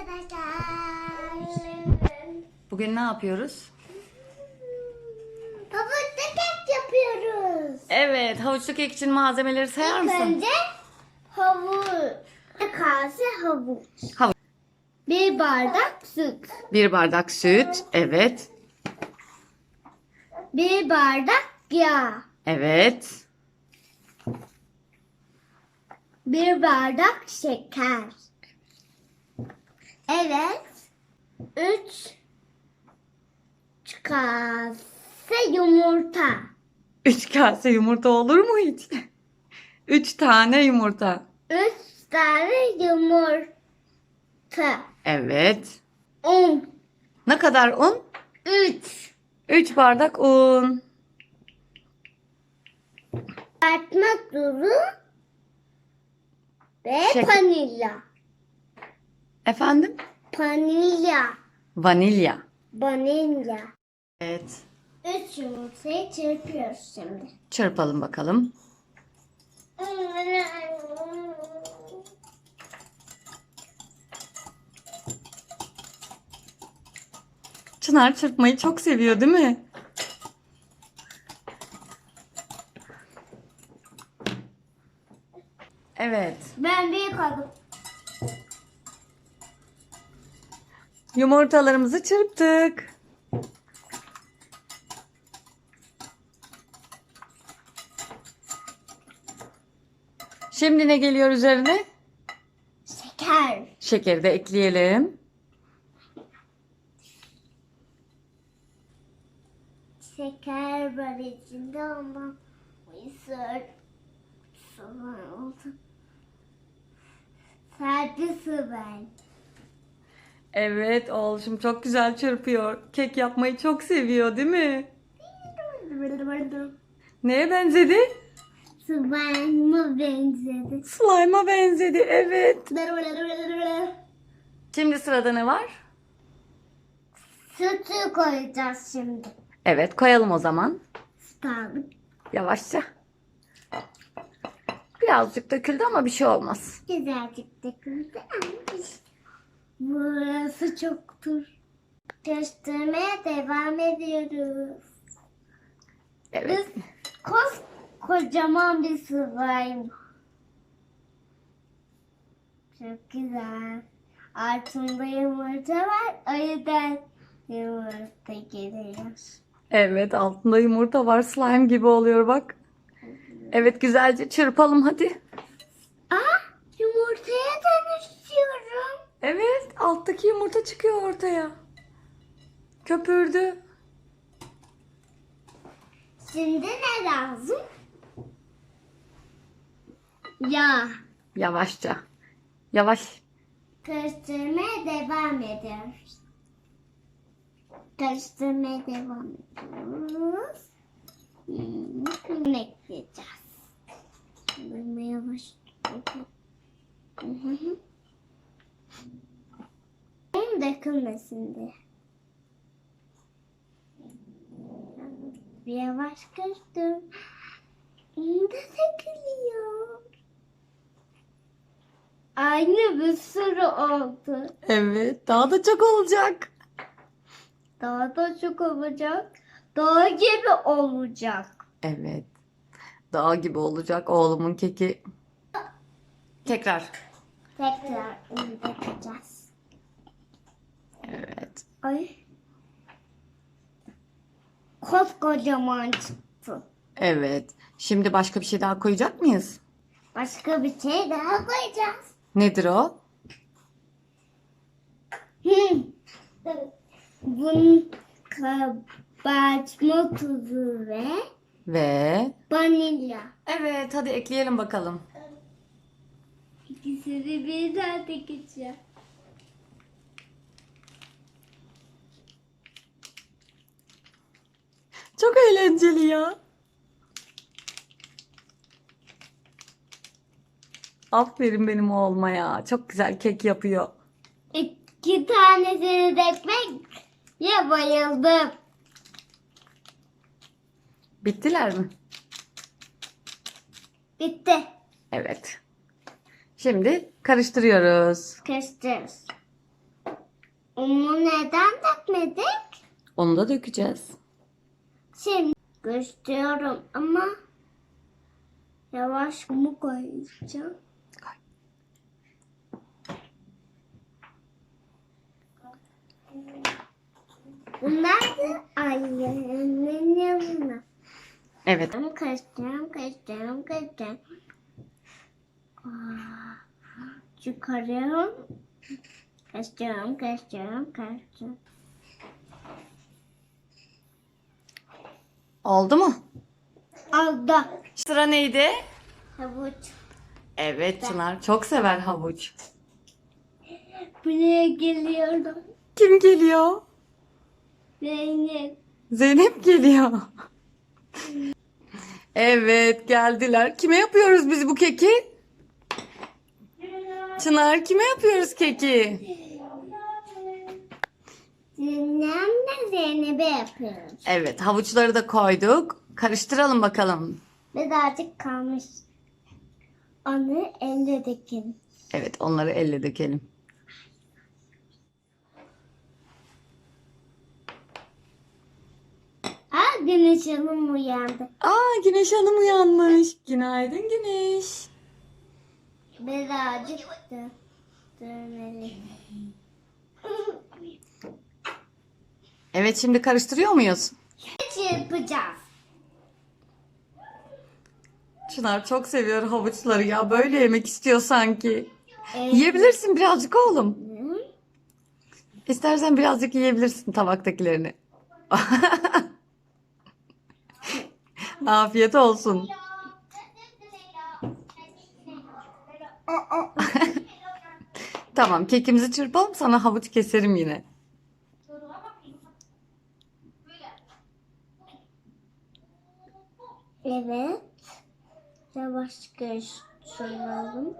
arkadaşlar. Bugün ne yapıyoruz? Havuçta kek yapıyoruz. Evet, havuçlu kek için malzemeleri sayar İlk mısın? önce havuç. Kase havuç. Havuç. Bir bardak süt. Bir bardak süt, evet, Bir bardak yağ. evet, Bir bardak şeker. Evet. Üç kase yumurta. Üç kase yumurta olur mu hiç? Üç tane yumurta. Üç tane yumurta. Evet. Un. Ne kadar un? Üç. Üç bardak un. Artma tuzu ve Şeker. vanilya. Efendim? Vanilya. Vanilya. Vanilya. Evet. Üç yumurtayı çırpıyoruz şimdi. Çırpalım bakalım. Çınar çırpmayı çok seviyor değil mi? Evet. Ben bir kaldım. Yumurtalarımızı çırptık. Şimdi ne geliyor üzerine? Şeker. Şekeri de ekleyelim. Şeker var içinde ondan mısır var oldu. Sade su var. Evet oğlum çok güzel çırpıyor. Kek yapmayı çok seviyor değil mi? Neye benzedi? Sıvayma benzedi. Slime'a benzedi evet. Şimdi sırada ne var? Sütü koyacağız şimdi. Evet koyalım o zaman. Sağlık. Yavaşça. Birazcık döküldü ama bir şey olmaz. Güzelcik döküldü. Burası çoktur. Karıştırmaya devam ediyoruz. Evet. Biz kos kocaman bir slime. Çok güzel. Altında yumurta var. Yüzden yumurta geliyor. Evet altında yumurta var slime gibi oluyor bak. Evet güzelce çırpalım hadi. Aa, yumurtaya dönüşüyorum. Evet alttaki yumurta çıkıyor ortaya. Köpürdü. Şimdi ne lazım? Ya. Yavaşça. Yavaş. Karıştırmaya devam ediyoruz. Karıştırmaya devam ediyoruz. Hmm, ekleyeceğiz. Böyle yavaş. Hı hı. Un dökülmesin diye. Bir yavaş. Un da dökülüyor. Aynı bir sürü oldu. Evet daha da çok olacak. Daha da çok olacak. Daha gibi olacak. Evet. Dağ gibi olacak oğlumun keki. Tekrar. Tekrar dökeceğiz. Evet. Ay. Koskocaman çıktı. Evet. Şimdi başka bir şey daha koyacak mıyız? Başka bir şey daha koyacağız. Nedir o? Hmm. Bunun kabartma tuzu ve Ve vanilya. Evet hadi ekleyelim bakalım. İkisini birden dökeceğim. Çok eğlenceli ya. Aferin benim oğluma ya. Çok güzel kek yapıyor. İki tanesini dökmek ya bayıldım. Bittiler mi? Bitti. Evet. Şimdi karıştırıyoruz. Karıştırırız. Onu neden dökmedik? Onu da dökeceğiz. Şimdi gösteriyorum ama yavaş mı koyacağım? Koy. Bunlar da annemin yanına. Evet. Ben kaçacağım, kaçacağım. Aa, Çıkarıyorum. Kaçacağım, kaçacağım, kaçacağım. Oldu mu? Aldı. Sıra neydi? Havuç. Evet Çınar çok sever havuç. Buraya geliyorum. Kim geliyor? Zeynep. Zeynep geliyor. Evet geldiler. Kime yapıyoruz biz bu keki? Çınar kime yapıyoruz keki? Zeynep'le Zeynep'e yapıyoruz. Evet havuçları da koyduk. Karıştıralım bakalım. Birazcık kalmış. Onu elle dökün. Evet onları elle dökelim. Aa güneş hanım uyandı. Aa Güneş Hanım uyanmış. Günaydın Güneş. Birazcık da dönelim. Evet şimdi karıştırıyor muyuz? Çırpacağız. Çınar çok seviyor havuçları ya. Böyle yemek istiyor sanki. Evet. Yiyebilirsin birazcık oğlum. İstersen birazcık yiyebilirsin tabaktakilerini. Afiyet olsun. Tamam kekimizi çırpalım sana havuç keserim yine. Evet. Yavaş karıştıralım.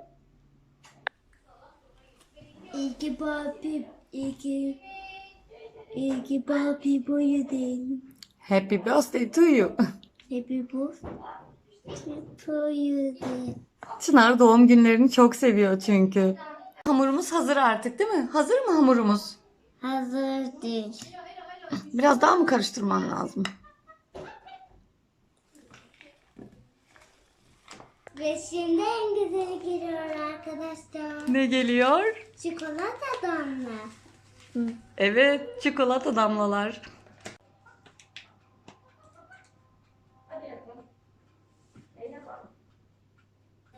İki papi, iki, iki papi boyu değil. Happy birthday to you. Happy birthday to you. Çınar doğum günlerini çok seviyor çünkü. Hamurumuz hazır artık değil mi? Hazır mı hamurumuz? Hazır değil. Biraz daha mı karıştırman lazım? Ve şimdi en güzeli geliyor arkadaşlar. Ne geliyor? Çikolata damla. Evet, çikolata damlalar.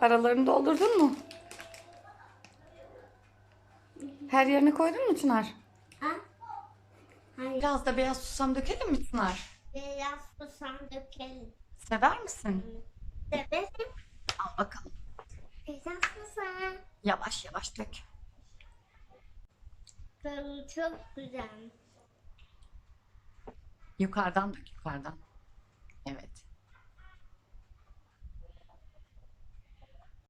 Aralarını doldurdun mu? Her yerine koydun mu Çınar? Ha? Hayır. Biraz da beyaz susam dökelim mi Çınar? Beyaz susam dökelim. Sever misin? Severim. Al bakalım. Susam. Yavaş yavaş dök. Tadı çok güzel. Yukarıdan dök yukarıdan.